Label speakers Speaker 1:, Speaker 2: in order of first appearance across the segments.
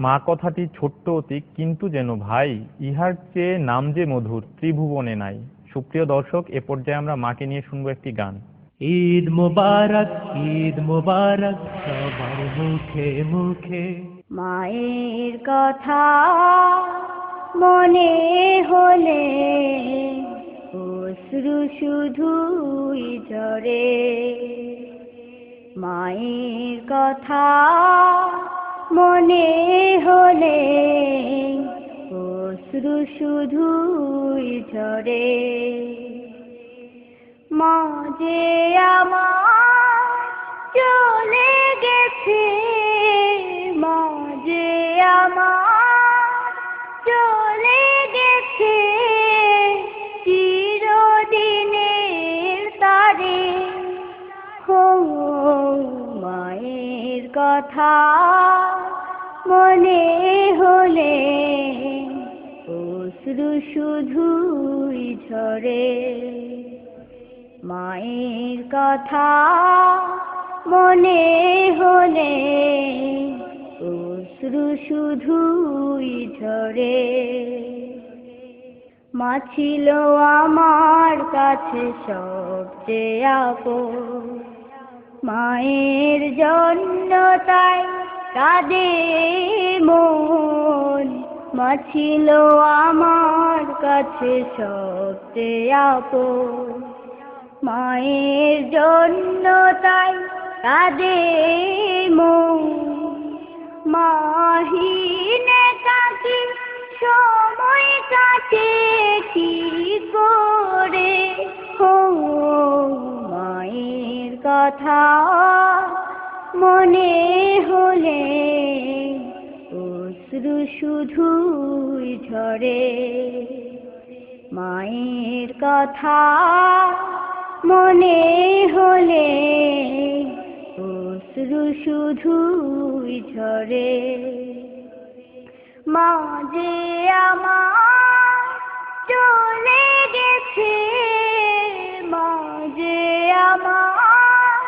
Speaker 1: মা কথাটি ছোট্ট অতি কিন্তু যেন ভাই ইহার চেয়ে নাম যে মধুর ত্রিভুবনে নাই। সুপ্রিয় দর্শক এ পর্যায়ে আমরা মাকে নিয়ে শুনব একটি গান।
Speaker 2: ঈদ মুবারক ঈদ মুবারক সবার মুখে মুখে।
Speaker 3: মায়ের কথা মনে হলে অশ্রু শুধুই ঝরে। মায়ের কথা মনে হলে অশ্রু শুধুই ঝরে। মা যে আমার চলে গেছে মা যে আমার চলে গেছে। চিরদিনের তারে হো মায়ের কথা। মনে হলে অশ্রু শুধুই ঝরে। মায়ের কথা মনে হলে অশ্রু শুধুই ঝরে। মা ছিল আমার কাছে সবচেয়ে আপন। মায়ের জন্য তাই কাঁদে মন মাছিল আমার কাছে সবচেয়ে আপন। মায়ের জন্য তাই কাঁদে মন কাকি সময় করে? মায়ের কথা মনে হলে অশ্রু শুধুই ঝরে। মায়ের কথা মনে হলে অশ্রু শুধুই ঝরে। মা যে আমার চলে গেছে, মা যে আমার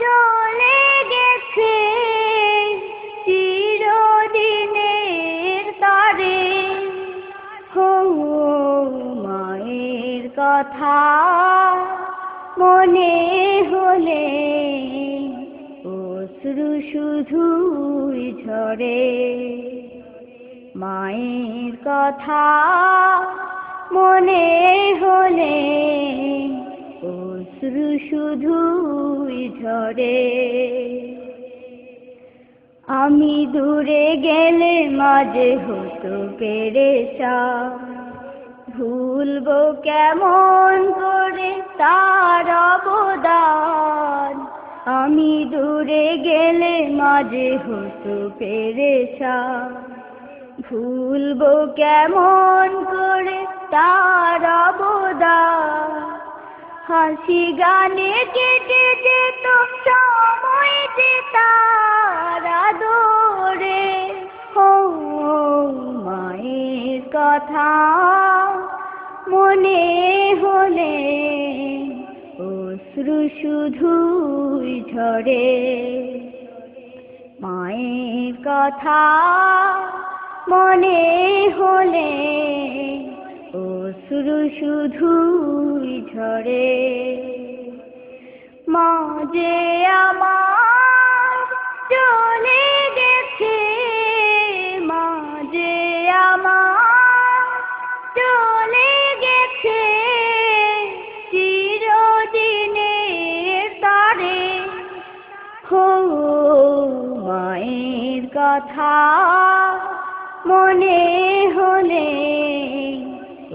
Speaker 3: চলে কথা মনে হলে অশ্রু শুধুই ঝরে। মায়ের কথা মনে হলে অশ্রু শুধুই ঝরে। আমি দূরে গেলে মাঝে হতো পেরেশা ভুলবো কেমন করে তার অবদান? আমি দূরে গেলে মাঝে হতো পেরেশা ভুলবো কেমন করে তার অবদান? হাসি গানে কেটে যেত সময় যে তার আদরে। ও, মায়ের কথা মনে হলে অশ্রু শুধুই ঝরে। মায়ের কথা মনে হলে অশ্রু শুধুই ঝরে। মা যে আমার কথা মনে হলে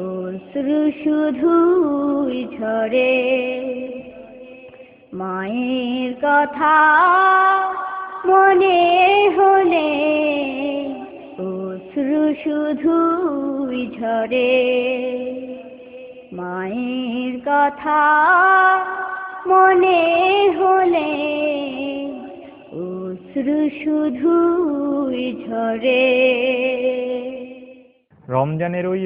Speaker 3: অশ্রু শুধুই ঝরে। মায়ের কথা মনে হলে অশ্রু শুধুই ঝরে। মায়ের কথা মনে হলে অশ্রু শুধুই ঝরে।
Speaker 1: রমজানের ওই